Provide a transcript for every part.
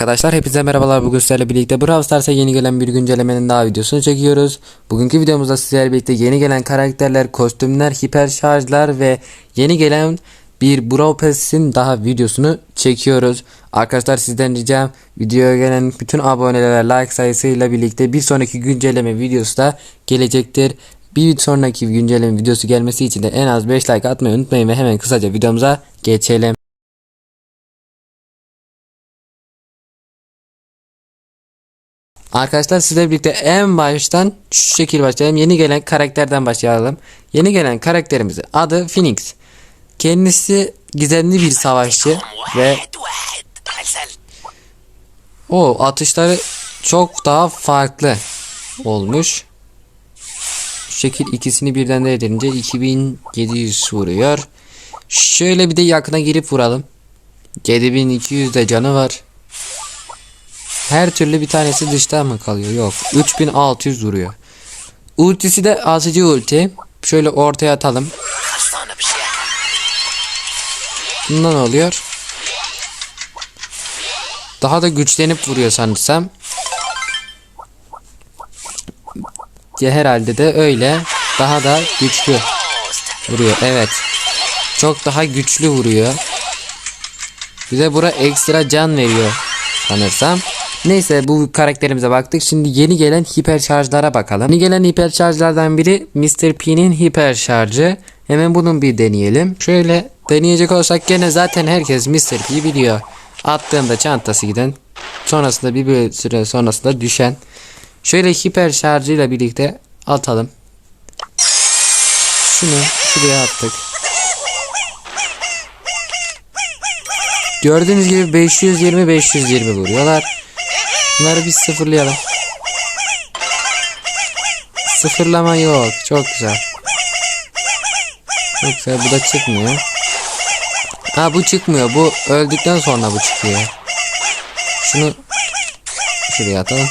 Arkadaşlar hepinize merhabalar bugün sizlerle birlikte Brawl Stars'a yeni gelen bir güncellemenin daha videosunu çekiyoruz. Bugünkü videomuzda sizlerle birlikte yeni gelen karakterler, kostümler, hiper şarjlar ve yeni gelen bir Brawl Pass'in daha videosunu çekiyoruz. Arkadaşlar sizden ricam videoya gelen bütün abonelere like sayısıyla birlikte bir sonraki güncelleme videosu da gelecektir. Bir sonraki güncelleme videosu gelmesi için de en az 5 like atmayı unutmayın ve hemen kısaca videomuza geçelim. Arkadaşlar sizle birlikte en baştan şu şekil başlayalım. Yeni gelen karakterden başlayalım. Yeni gelen karakterimizin adı Phoenix. Kendisi gizemli bir savaşçı ve o atışları çok daha farklı olmuş. Şu şekil ikisini birden de edince 2700 vuruyor. Şöyle bir de yakına girip vuralım. 7200 de canı var. Her türlü bir tanesi dışta mı kalıyor? Yok. 3600 vuruyor. Ultisi de asıcı ulti. Şöyle ortaya atalım. Bundan oluyor. Daha da güçlenip vuruyor sanırsam. Ya herhalde de öyle. Daha da güçlü vuruyor. Evet. Çok daha güçlü vuruyor. Bir de bura ekstra can veriyor sanırsam. Neyse bu karakterimize baktık. Şimdi yeni gelen hiper şarjlara bakalım. Yeni gelen hiper şarjlardan biri Mr. P'nin hiper şarjı. Hemen bunun bir deneyelim. Şöyle deneyecek olsak gene zaten herkes Mr. P'yi biliyor. Attığında çantası giden sonrasında bir, bir süre sonrasında düşen. Şöyle hiper şarjıyla birlikte atalım. Şunu şuraya attık. Gördüğünüz gibi 520 520 vuruyorlar. Bunları bir sıfırlayalım. Sıfırlama yok. Çok güzel. Çok güzel. Bu da çıkmıyor. Ha bu çıkmıyor. Bu öldükten sonra bu çıkıyor. Şunu şuraya atalım.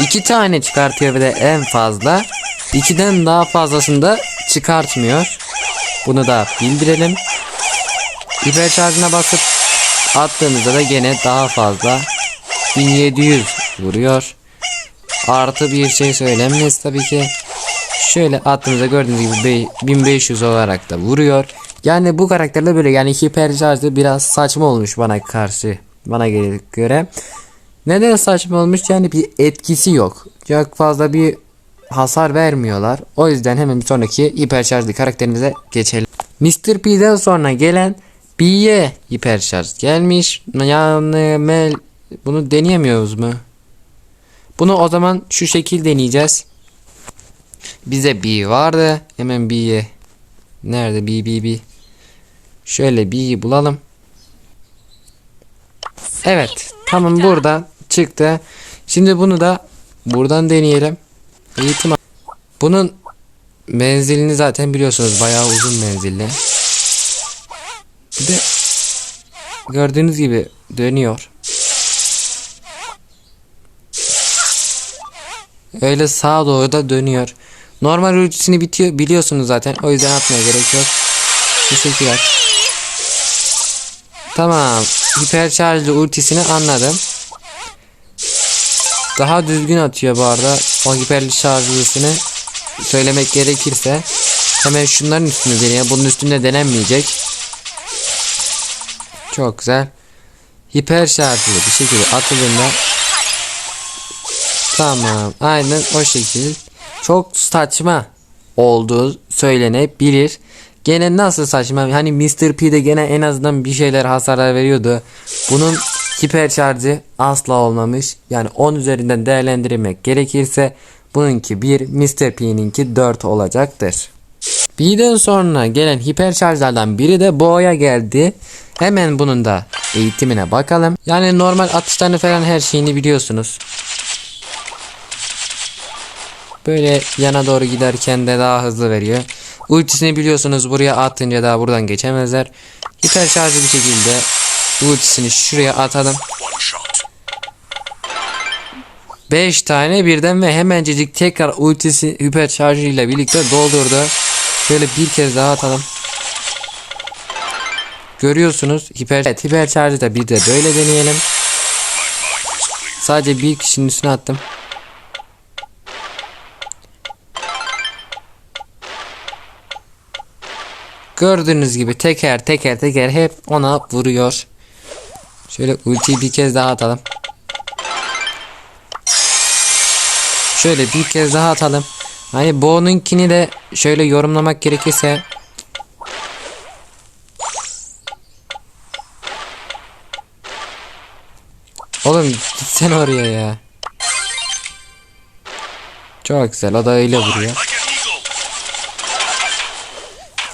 İki tane çıkartıyor bir de en fazla. İkiden daha fazlasını da çıkartmıyor. Bunu da bildirelim. Hiper şarjına basıp attığımızda da gene daha fazla 1700 vuruyor. Artı bir şey söylenmez tabii ki. Şöyle attığımızda gördüğünüz gibi be- 1500 olarak da vuruyor. Yani bu karakterle böyle yani hiper şarjı biraz saçma olmuş bana karşı. Bana göre. Neden saçma olmuş? Yani bir etkisi yok. Çok fazla bir hasar vermiyorlar. O yüzden hemen bir sonraki hiper şarjlı karakterimize geçelim. Mr. P'den sonra gelen B'ye hiper şarj gelmiş. Yani Mel bunu deneyemiyoruz mu? Bunu o zaman şu şekil deneyeceğiz. Bize B vardı. Hemen B'ye. Nerede B B B? Şöyle B'yi bulalım. Evet. Tamam burada çıktı. Şimdi bunu da buradan deneyelim. Eğitim bunun menzilini zaten biliyorsunuz bayağı uzun menzilli. Bir gördüğünüz gibi dönüyor. Öyle sağa doğru da dönüyor. Normal ultisini bitiyor biliyorsunuz zaten. O yüzden atmaya gerek yok. At. Tamam. Hiper şarjlı ultisini anladım. Daha düzgün atıyor bu arada. O hiper şarjlısını söylemek gerekirse. Hemen şunların üstünde deneyelim. Bunun üstünde denenmeyecek. Çok güzel. Hiper şarjlı bir şekilde atıldığında Tamam. Aynen o şekil. Çok saçma olduğu söylenebilir. Gene nasıl saçma? Hani Mr. P'de gene en azından bir şeyler hasarlar veriyordu. Bunun hiper şarjı asla olmamış. Yani 10 üzerinden değerlendirmek gerekirse bununki 1, Mr. P'ninki 4 olacaktır. B'den sonra gelen hiper şarjlardan biri de Bo'ya geldi. Hemen bunun da eğitimine bakalım. Yani normal atışlarını falan her şeyini biliyorsunuz. Böyle yana doğru giderken de daha hızlı veriyor. Ultisini biliyorsunuz buraya atınca daha buradan geçemezler. Hiper şarjı bir şekilde ultisini şuraya atalım. one shot 5 tane birden ve hemencecik tekrar ultisi hiper şarjıyla birlikte doldurdu. Şöyle bir kez daha atalım. Görüyorsunuz hiper evet, hiper şarjı da bir de böyle deneyelim. Sadece bir kişinin üstüne attım. Gördüğünüz gibi teker teker teker hep ona vuruyor. Şöyle ultiyi bir kez daha atalım. Şöyle bir kez daha atalım. Hani Bo'nunkini de şöyle yorumlamak gerekirse Oğlum gitsen oraya ya. Çok güzel o da öyle vuruyor.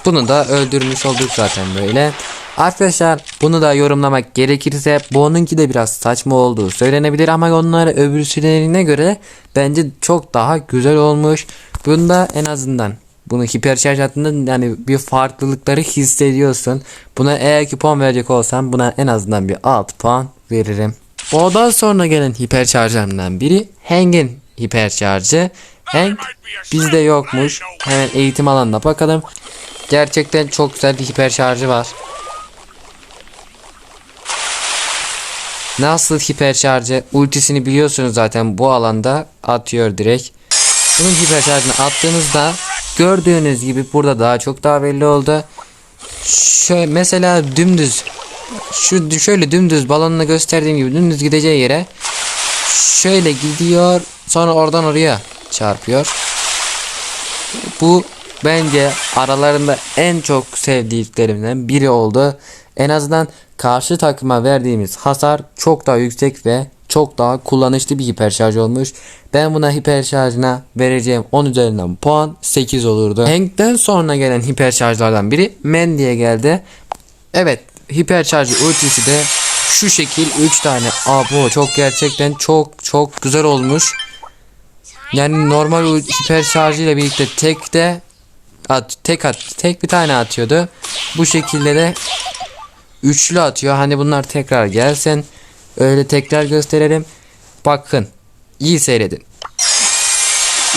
Bunu da öldürmüş olduk zaten böyle. Arkadaşlar bunu da yorumlamak gerekirse bununki de biraz saçma olduğu söylenebilir ama onlar öbürsülerine göre bence çok daha güzel olmuş. Bunda en azından bunu hiperşarj hattında yani bir farklılıkları hissediyorsun. Buna eğer ki puan verecek olsam buna en azından bir 6 puan veririm. Ondan sonra gelen hiperşarjlarından biri Hang'in hiperşarjı. Hang bizde yokmuş. Hemen eğitim alanına bakalım. Gerçekten çok güzel bir hiper şarjı var. Nasıl hiper şarjı? Ultisini biliyorsunuz zaten bu alanda atıyor direkt. Bunun hiper şarjını attığınızda gördüğünüz gibi burada daha çok daha belli oldu. Şöyle mesela dümdüz şu şöyle dümdüz balonla gösterdiğim gibi dümdüz gideceği yere şöyle gidiyor sonra oradan oraya çarpıyor. Bu bence aralarında en çok sevdiklerimden biri oldu. En azından karşı takıma verdiğimiz hasar çok daha yüksek ve çok daha kullanışlı bir hiper şarj olmuş. Ben buna hiper şarjına vereceğim 10 üzerinden puan 8 olurdu. Hank'ten sonra gelen hiper şarjlardan biri Mandy'ye geldi. Evet hiper şarj ultisi de şu şekil 3 tane. Abo çok gerçekten çok çok güzel olmuş. Yani normal hiper şarjı ile birlikte tek de at, tek at tek bir tane atıyordu. Bu şekilde de üçlü atıyor. Hani bunlar tekrar gelsin. Öyle tekrar gösterelim. Bakın. iyi seyredin.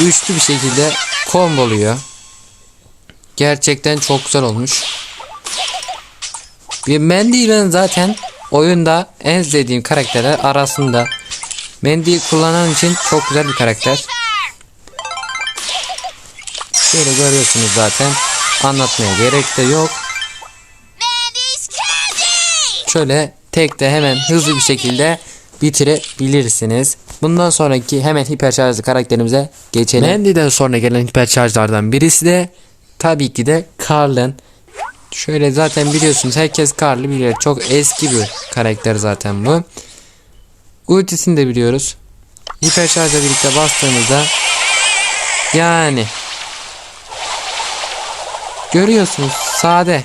Üçlü bir şekilde komboluyor. Gerçekten çok güzel olmuş. Bir Mandy ile zaten oyunda en sevdiğim karakterler arasında. Mandy'yi kullanan için çok güzel bir karakter. Şöyle görüyorsunuz zaten. Anlatmaya gerek de yok. Şöyle tek de hemen hızlı bir şekilde bitirebilirsiniz. Bundan sonraki hemen hiperşarjlı karakterimize geçelim. Mandy'den sonra gelen hiperşarjlardan birisi de tabii ki de Carl'ın. Şöyle zaten biliyorsunuz herkes Carl'ı bilir. Çok eski bir karakter zaten bu. Ultisini de biliyoruz. Hiperşarjla birlikte bastığımızda yani görüyorsunuz sade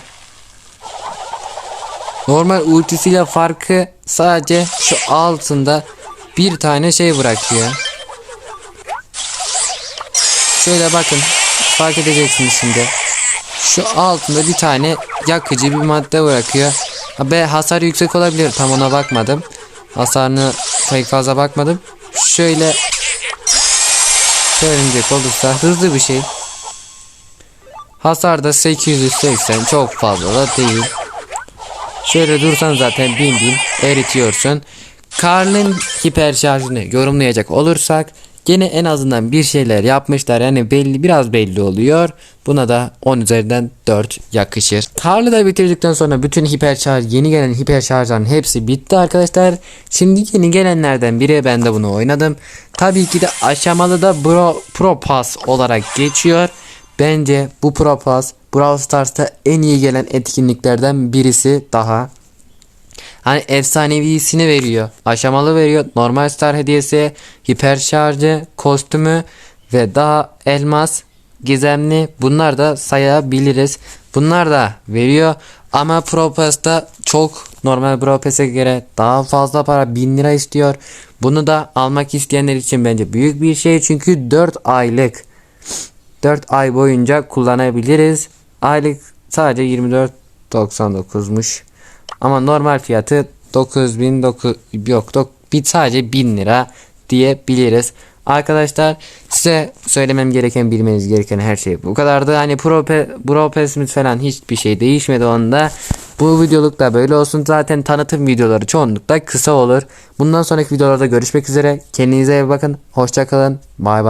Normal ultisiyle farkı sadece şu altında bir tane şey bırakıyor. Şöyle bakın fark edeceksiniz şimdi. Şu altında bir tane yakıcı bir madde bırakıyor. Be hasar yüksek olabilir tam ona bakmadım. Hasarını pek fazla bakmadım. Şöyle söyleyecek olursa hızlı bir şey. Hasar da 880 çok fazla da değil. Şöyle dursan zaten bin bin eritiyorsun. Karl'ın hiper şarjını yorumlayacak olursak gene en azından bir şeyler yapmışlar yani belli biraz belli oluyor. Buna da 10 üzerinden 4 yakışır. Karl'ı da bitirdikten sonra bütün hiper şarj yeni gelen hiper şarjların hepsi bitti arkadaşlar. Şimdi yeni gelenlerden biri ben de bunu oynadım. Tabii ki de aşamalı da Pro, Pro Pass olarak geçiyor. Bence bu Pro Pass Brawl Stars'ta en iyi gelen etkinliklerden birisi daha. Hani efsanevisini veriyor. Aşamalı veriyor. Normal star hediyesi, hiper şarjı, kostümü ve daha elmas, gizemli bunlar da sayabiliriz. Bunlar da veriyor. Ama Pro Pass'ta çok normal Pro Pass'e göre daha fazla para 1000 lira istiyor. Bunu da almak isteyenler için bence büyük bir şey. Çünkü 4 aylık 4 ay boyunca kullanabiliriz. Aylık sadece 24.99'muş. Ama normal fiyatı 9009 yok dok, bir sadece 1000 lira diyebiliriz. Arkadaşlar size söylemem gereken bilmeniz gereken her şey bu kadardı. Hani pro, pro pesmit falan hiçbir şey değişmedi onda. Bu videoluk da böyle olsun. Zaten tanıtım videoları çoğunlukla kısa olur. Bundan sonraki videolarda görüşmek üzere. Kendinize iyi bakın. Hoşçakalın. Bay bay.